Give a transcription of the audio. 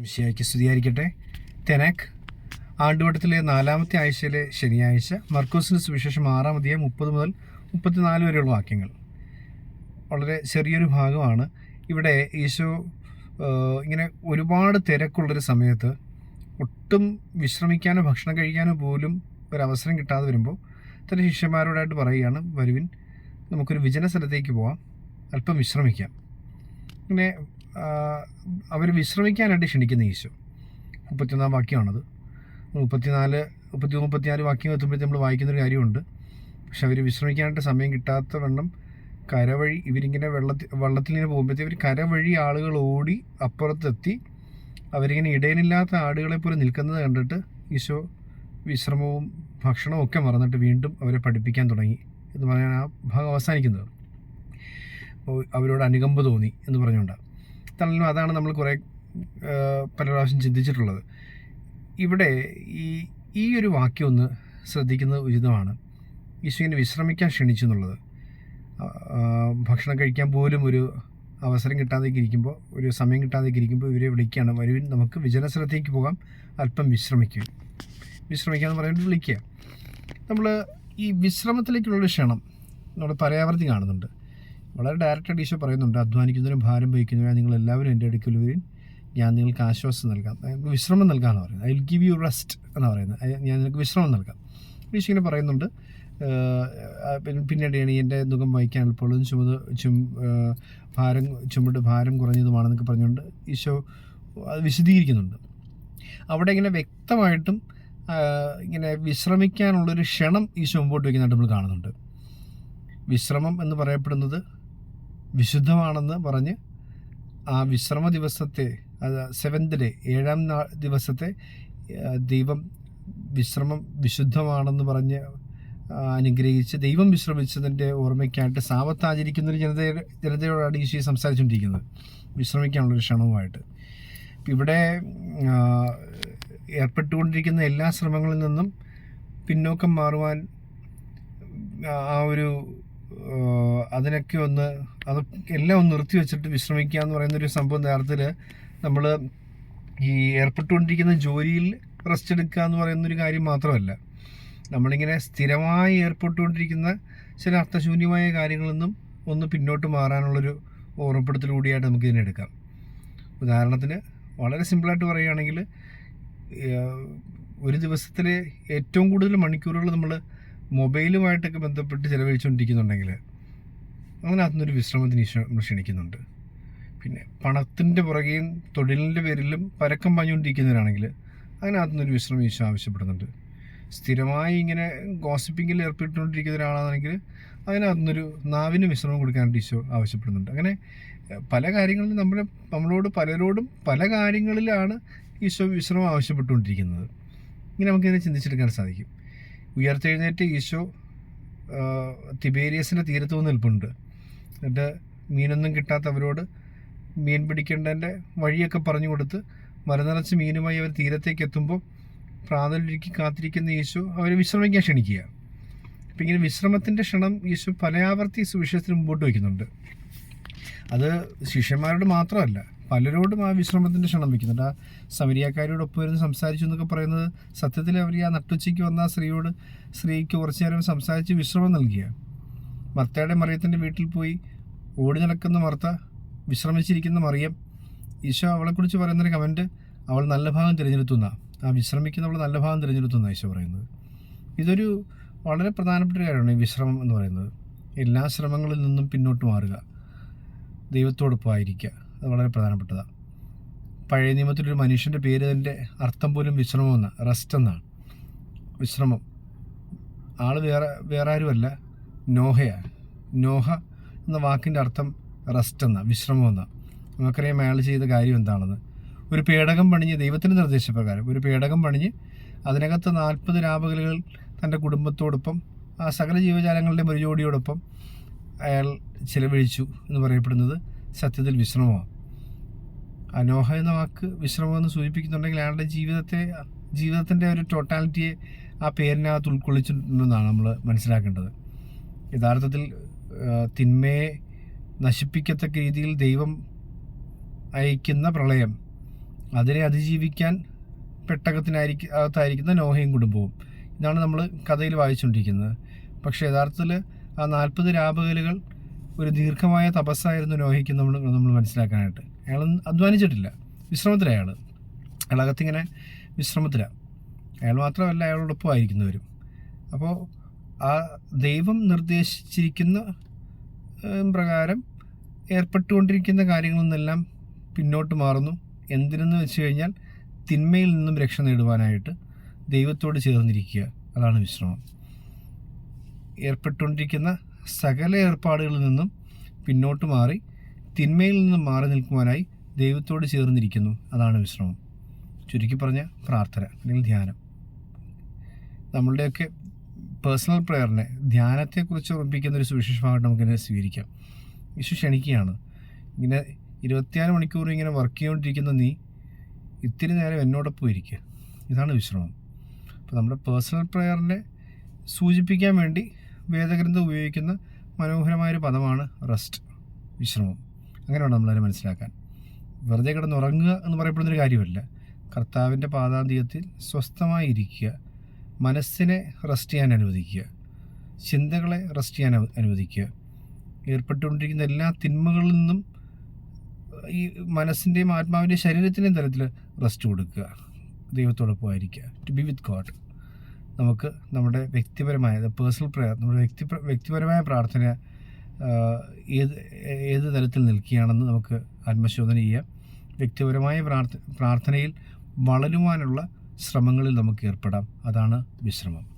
മിശിയായ്ക്ക് സ്തുതിയായിരിക്കട്ടെ. തെനാക്ക് ആണ്ടുവട്ടത്തിലെ നാലാമത്തെ ആഴ്ചയിലെ ശനിയാഴ്ച മർക്കോസിന് സുവിശേഷം ആറാം അധികം മുപ്പത് മുതൽ മുപ്പത്തിനാല് വരെയുള്ള വാക്യങ്ങൾ. വളരെ ചെറിയൊരു ഭാഗമാണ്. ഇവിടെ ഈശോ ഇങ്ങനെ ഒരുപാട് തിരക്കുള്ളൊരു സമയത്ത് ഒട്ടും വിശ്രമിക്കാനോ ഭക്ഷണം കഴിക്കാനോ പോലും ഒരവസരം കിട്ടാതെ വരുമ്പോൾ തന്റെ ശിഷ്യന്മാരോടായിട്ട് പറയുകയാണ് വരുവിൻ നമുക്കൊരു വിജന സ്ഥലത്തേക്ക് പോവാം. അല്പം വിശ്രമിക്കാം. ഇങ്ങനെ അവർ വിശ്രമിക്കാനായിട്ട് ക്ഷണിക്കുന്ന ഈശോ. മുപ്പത്തിയൊന്നാം വാക്യമാണത്. മുപ്പത്തിനാല് മുപ്പത്തി മുപ്പത്തിനാല് വാക്യം എത്തുമ്പോഴത്തേക്ക് നമ്മൾ വായിക്കുന്നൊരു കാര്യമുണ്ട്. പക്ഷെ അവർ വിശ്രമിക്കാനായിട്ട് സമയം കിട്ടാത്ത വണ്ണം കരവഴി ഇവരിങ്ങനെ വെള്ളത്തിൽ വെള്ളത്തിൽ ഇങ്ങനെ പോകുമ്പോഴത്തേക്ക് ഇവർ കരവഴി ആളുകൾ ഓടി അപ്പുറത്തെത്തി. അവരിങ്ങനെ ഇടയിലില്ലാത്ത ആടുകളെ പോലെ നിൽക്കുന്നത് കണ്ടിട്ട് ഈശോ വിശ്രമവും ഭക്ഷണവും ഒക്കെ മറന്നിട്ട് വീണ്ടും അവരെ പഠിപ്പിക്കാൻ തുടങ്ങി എന്ന് പറയാൻ ആ ഭാഗം അവസാനിക്കുന്നത്. അവരോട് അനുകമ്പ തോന്നി എന്ന് പറഞ്ഞുകൊണ്ടാണ്. തന്നാലും അതാണ് നമ്മൾ കുറേ പല പ്രാവശ്യം ചിന്തിച്ചിട്ടുള്ളത്. ഇവിടെ ഈ ഈ ഒരു വാക്യം ഒന്ന് ശ്രദ്ധിക്കുന്നത് ഉചിതമാണ്. ഈശോയിനെ വിശ്രമിക്കാൻ ക്ഷണിച്ചു എന്നുള്ളത്. ഭക്ഷണം കഴിക്കാൻ പോലും ഒരു അവസരം കിട്ടാതേക്ക് ഇരിക്കുമ്പോൾ ഒരു സമയം കിട്ടാതേക്ക് ഇരിക്കുമ്പോൾ ഇവരെ വിളിക്കുകയാണ്. വരുവിൻ നമുക്ക് വിജന സ്ഥലത്തേക്ക് പോകാം. അല്പം വിശ്രമിക്കും. എന്ന് പറഞ്ഞിട്ട് വിളിക്കുക. നമ്മൾ ഈ വിശ്രമത്തിലേക്കുള്ളൊരു ക്ഷണം നമ്മൾ പരയാവർത്തി കാണുന്നുണ്ട്. വളരെ ഡയറക്റ്റായിട്ട് ഈശോ പറയുന്നുണ്ട് അധ്വാനിക്കുന്നവരും ഭാരം വഹിക്കുന്നവരും നിങ്ങൾ എല്ലാവരും എന്റെ അടുക്കൽ വരും ഞാൻ നിങ്ങൾക്ക് ആശ്വാസം നൽകാം. നിങ്ങൾക്ക് വിശ്രമം നൽകാമെന്ന് പറയുന്നത്. I will give you rest എന്ന് പറയുന്നത്. ഞാൻ നിങ്ങൾക്ക് വിശ്രമം നൽകാം. ഈശോ ഇങ്ങനെ പറയുന്നുണ്ട് പിൻ- പിന്നീടാണ് എന്റെ ദുഃഖം വഹിക്കാൻ എളുപ്പമുള്ളതും ചുമത് ചും ഭാരം ചുമട് ഭാരം കുറഞ്ഞതുമാണെന്നൊക്കെ പറഞ്ഞുകൊണ്ട് ഈശോ അത് വിശദീകരിക്കുന്നുണ്ട്. അവിടെ ഇങ്ങനെ വ്യക്തമായിട്ടും ഇങ്ങനെ വിശ്രമിക്കാനുള്ളൊരു ക്ഷണം ഈശോ മുമ്പോട്ട് വയ്ക്കുന്നതായിട്ട് നമ്മൾ കാണുന്നുണ്ട്. വിശ്രമം എന്ന് പറയപ്പെടുന്നത് വിശുദ്ധമാണെന്ന് പറഞ്ഞ് ആ വിശ്രമ ദിവസത്തെ സെവൻത് ഡേ ഏഴാം നാ ദിവസത്തെ ദൈവം വിശ്രമം വിശുദ്ധമാണെന്ന് പറഞ്ഞ് അനുഗ്രഹിച്ച് ദൈവം വിശ്രമിച്ചതിന്റെ ഓർമ്മയ്ക്കായിട്ട് സാവത്ത് ആചരിക്കുന്ന ഒരു ജനതയുടെ ജനതയോടാണ് ഈശോ സംസാരിച്ചുകൊണ്ടിരിക്കുന്നത്. വിശ്രമിക്കാനുള്ളൊരു ക്ഷണവുമായിട്ട്. ഇവിടെ ഏർപ്പെട്ടുകൊണ്ടിരിക്കുന്ന എല്ലാ ശ്രമങ്ങളിൽ നിന്നും പിന്നോക്കം മാറുവാൻ ആ- ഒരു അതിനൊക്കെ ഒന്ന് അത് എല്ലാം ഒന്ന് നിർത്തി വെച്ചിട്ട് വിശ്രമിക്കുക എന്ന് പറയുന്ന ഒരു സംഭവം നേരത്തിൽ നമ്മൾ ഈ ഏർപ്പെട്ടുകൊണ്ടിരിക്കുന്ന ജോലിയിൽ റെസ്റ്റ് എടുക്കുക എന്ന് പറയുന്നൊരു കാര്യം മാത്രമല്ല. നമ്മളിങ്ങനെ സ്ഥിരമായി ഏർപ്പെട്ടുകൊണ്ടിരിക്കുന്ന ചില അർത്ഥശൂന്യമായ കാര്യങ്ങളിൽ നിന്നും ഒന്ന് പിന്നോട്ട് മാറാനുള്ളൊരു ഓർമ്മപ്പെടുത്തലൂടിയായിട്ട് നമുക്ക് ഇതിനെ എടുക്കാം. ഉദാഹരണത്തിന് വളരെ സിമ്പിളായിട്ട് പറയുകയാണെങ്കിൽ ഒരു ദിവസത്തിലെ ഏറ്റവും കൂടുതൽ മണിക്കൂറുകൾ നമ്മൾ മൊബൈലുമായിട്ടൊക്കെ ബന്ധപ്പെട്ട് ചിലവഴിച്ചുകൊണ്ടിരിക്കുന്നുണ്ടെങ്കിൽ അതിനകത്തുനിന്നൊരു വിശ്രമത്തിന് ക്ഷണിക്കുന്നുണ്ട്. പിന്നെ പണത്തിന്റെ പുറകെയും തൊഴിലിന്റെ പേരിലും പരക്കം പാഞ്ഞുകൊണ്ടിരിക്കുന്നവരാണെങ്കിൽ അതിനകത്തുനിന്നൊരു വിശ്രമം ഈശോ ആവശ്യപ്പെടുന്നുണ്ട്. സ്ഥിരമായി ഇങ്ങനെ ഗോസിപ്പിങ്ങിൽ ഏർപ്പെട്ടുകൊണ്ടിരിക്കുന്ന ഒരാളാണെങ്കിൽ അതിനകത്തുനിന്നൊരു നാവിന് വിശ്രമം കൊടുക്കാനായിട്ട് ഈശോ ആവശ്യപ്പെടുന്നുണ്ട്. അങ്ങനെ പല കാര്യങ്ങളിലും നമ്മൾ നമ്മളോട് പലരോടും പല കാര്യങ്ങളിലാണ് ഈശോ വിശ്രമം ആവശ്യപ്പെട്ടുകൊണ്ടിരിക്കുന്നത്. ഇങ്ങനെ നമുക്കിതിനെ ചിന്തിച്ചെടുക്കാൻ സാധിക്കും. ഉയർത്തെഴുന്നേറ്റ് ഈശോ തിബേരിയസിന്റെ തീരത്ത് വന്ന് നിൽപ്പുണ്ട്. എന്നിട്ട് മീനൊന്നും കിട്ടാത്തവരോട് മീൻ പിടിക്കേണ്ടതിന്റെ വഴിയൊക്കെ പറഞ്ഞു കൊടുത്ത് മരനിറച്ച് മീനുമായി അവർ തീരത്തേക്ക് എത്തുമ്പോൾ പ്രാതലൊരുക്കി കാത്തിരിക്കുന്ന ഈശോ അവരെ വിശ്രമിക്കാൻ ക്ഷണിക്കുക. അപ്പം ഇങ്ങനെ വിശ്രമത്തിന്റെ ക്ഷണം ഈശോ പലയാവർത്തി സുവിശേഷത്തിന് മുമ്പോട്ട് വയ്ക്കുന്നുണ്ട്. അത് ശിഷ്യന്മാരോട് മാത്രമല്ല പലരോടും ആ വിശ്രമത്തിന്റെ ക്ഷണം വയ്ക്കുന്നുണ്ട്. ആ സമരിയാക്കാരോടൊപ്പം ഇരുന്ന് സംസാരിച്ചു എന്നൊക്കെ പറയുന്നത് സത്യത്തിൽ അവർ ആ നട്ടുച്ചയ്ക്ക് വന്ന ആ സ്ത്രീയോട് സ്ത്രീക്ക് കുറച്ചു നേരം സംസാരിച്ച് വിശ്രമം നൽകിയ. മർത്തയുടെ മറിയത്തിന്റെ വീട്ടിൽ പോയി ഓടി നടക്കുന്ന മർത്ത വിശ്രമിച്ചിരിക്കുന്ന മറിയം. ഈശോ അവളെക്കുറിച്ച് പറയുന്നൊരു കമന്റ് അവൾ നല്ല ഭാഗം തിരഞ്ഞെടുത്തുന്ന. ആ വിശ്രമിക്കുന്നവൾ നല്ല ഭാഗം തിരഞ്ഞെടുത്തുന്ന ഈശോ പറയുന്നത്. ഇതൊരു വളരെ പ്രധാനപ്പെട്ട ഒരു കാര്യമാണ് ഈ വിശ്രമം എന്ന് പറയുന്നത്. എല്ലാ ശ്രമങ്ങളിൽ നിന്നും പിന്നോട്ട് മാറുക. ദൈവത്തോടൊപ്പം ആയിരിക്കുക. വളരെ പ്രധാനപ്പെട്ടതാണ്. പഴയ നിയമത്തിലൊരു മനുഷ്യന്റെ പേര് അതിന്റെ അർത്ഥം പോലും വിശ്രമം എന്നാണ് റെസ്റ്റ് എന്നാണ്. വിശ്രമം. ആൾ വേറെ വേറെ ആരുമല്ല നോഹയാണ്. നോഹ എന്ന വാക്കിന്റെ അർത്ഥം റെസ്റ്റ് എന്നാണ് വിശ്രമം എന്നാണ് നമുക്കറിയാം അയാൾ ചെയ്ത കാര്യം എന്താണെന്ന്. ഒരു പേടകം പണിഞ്ഞ് ദൈവത്തിന്റെ നിർദ്ദേശപ്രകാരം ഒരു പേടകം പണിഞ്ഞ് അതിനകത്ത് നാൽപ്പത് രാപകലുകൾ തന്റെ കുടുംബത്തോടൊപ്പം ആ സകല ജീവജാലങ്ങളുടെ ഒരു ജോഡിയോടൊപ്പം അയാൾ ചിലവഴിച്ചു എന്ന് പറയപ്പെടുന്നത് സത്യത്തിൽ വിശ്രമമാണ്. അനോഹ എന്ന വാക്ക് വിശ്രമം എന്ന് സൂചിപ്പിക്കുന്നുണ്ടെങ്കിൽ അയാളുടെ ജീവിതത്തെ ജീവിതത്തിന്റെ ഒരു ടോട്ടാലിറ്റിയെ ആ പേരിനകത്ത് ഉൾക്കൊള്ളിച്ചിട്ടുണ്ടെന്നാണ് നമ്മൾ മനസ്സിലാക്കേണ്ടത്. യഥാർത്ഥത്തിൽ തിന്മയെ നശിപ്പിക്കത്തക്ക രീതിയിൽ ദൈവം അയക്കുന്ന പ്രളയം അതിനെ അതിജീവിക്കാൻ പെട്ടകത്തിനായിരിക്കും അകത്തായിരിക്കുന്ന നോഹയും കുടുംബവും. ഇതാണ് നമ്മൾ കഥയിൽ വായിച്ചുകൊണ്ടിരിക്കുന്നത്. പക്ഷേ യഥാർത്ഥത്തിൽ ആ നാൽപ്പത് രാപകലുകൾ ഒരു ദീർഘമായ തപസ്സായിരുന്നു നോഹയ്ക്ക് നമ്മൾ നമ്മൾ മനസ്സിലാക്കാനായിട്ട്. അയാൾ അധ്വാനിച്ചിട്ടില്ല. വിശ്രമത്തിലാണ് അയാൾ അയാളകത്തിങ്ങനെ വിശ്രമത്തിലാണ് അയാൾ മാത്രമല്ല അയാളോടൊപ്പം ആയിരിക്കുന്നവരും അപ്പോൾ ആ ദൈവം നിർദ്ദേശിച്ചിരിക്കുന്ന പ്രകാരം ഏർപ്പെട്ടുകൊണ്ടിരിക്കുന്ന കാര്യങ്ങളിൽ നിന്നെല്ലാം പിന്നോട്ട് മാറുന്നു. എന്തിനെന്ന് വെച്ച് കഴിഞ്ഞാൽ തിന്മയിൽ നിന്നും രക്ഷ നേടുവാനായിട്ട് ദൈവത്തോട് ചേർന്നിരിക്കുക. അതാണ് വിശ്രമം. ഏർപ്പെട്ടുകൊണ്ടിരിക്കുന്ന സകല ഏർപ്പാടുകളിൽ നിന്നും പിന്നോട്ട് മാറി തിന്മയിൽ നിന്ന് മാറി നിൽക്കുവാനായി ദൈവത്തോട് ചേർന്നിരിക്കുന്നു. അതാണ് വിശ്രമം. ചുരുക്കി പറഞ്ഞ പ്രാർത്ഥന അല്ലെങ്കിൽ ധ്യാനം. നമ്മളുടെയൊക്കെ പേഴ്സണൽ പ്രെയറിനെ ധ്യാനത്തെക്കുറിച്ച് ഓർമ്മിപ്പിക്കുന്ന ഒരു സുവിശേഷമായിട്ട് നമുക്കിതിനെ സ്വീകരിക്കാം. വിശു ക്ഷണിക്കുകയാണ്. ഇങ്ങനെ ഇരുപത്തിനാല് മണിക്കൂർ ഇങ്ങനെ വർക്ക് ചെയ്തുകൊണ്ടിരിക്കുന്ന നീ ഇത്തിരി നേരം എന്നോടൊപ്പം ഇരിക്കുക ഇതാണ് വിശ്രമം. അപ്പോൾ നമ്മുടെ പേഴ്സണൽ പ്രെയറിനെ സൂചിപ്പിക്കാൻ വേണ്ടി വേദഗ്രന്ഥം ഉപയോഗിക്കുന്ന മനോഹരമായൊരു പദമാണ് റെസ്റ്റ് വിശ്രമം. അങ്ങനെ വേണം നമ്മളതിനെ മനസ്സിലാക്കാൻ. വെറുതെ കിടന്ന് ഉറങ്ങുക എന്ന് പറയപ്പെടുന്നൊരു കാര്യമല്ല. കർത്താവിന്റെ പാതാന്ത്യത്തിൽ സ്വസ്ഥമായി ഇരിക്കുക മനസ്സിനെ റെസ്റ്റ് ചെയ്യാൻ അനുവദിക്കുക. ചിന്തകളെ റെസ്റ്റ് ചെയ്യാൻ അനു- അനുവദിക്കുക. ഏർപ്പെട്ടുകൊണ്ടിരിക്കുന്ന എല്ലാ തിന്മകളിൽ നിന്നും ഈ മനസ്സിന്റെയും ആത്മാവിന്റെയും ശരീരത്തിന്റെയും തരത്തിൽ റെസ്റ്റ് കൊടുക്കുക. ദൈവത്തോടൊപ്പമായിരിക്കുക ടു ബി വിത്ത് ഗോഡ് നമുക്ക് നമ്മുടെ വ്യക്തിപരമായ പേഴ്സണൽ പ്രയർ നമ്മുടെ വ്യക്തി വ്യക്തിപരമായ പ്രാർത്ഥന ഏത് ഏത് തലത്തിൽ നിൽക്കുകയാണെന്ന് നമുക്ക് ആത്മശോധന ചെയ്യാം. വ്യക്തിപരമായ പ്രാർത്ഥ പ്രാർത്ഥനയിൽ വളരുവാനുള്ള ശ്രമങ്ങളിൽ നമുക്ക് ഏർപ്പെടാം. അതാണ് വിശ്രമം.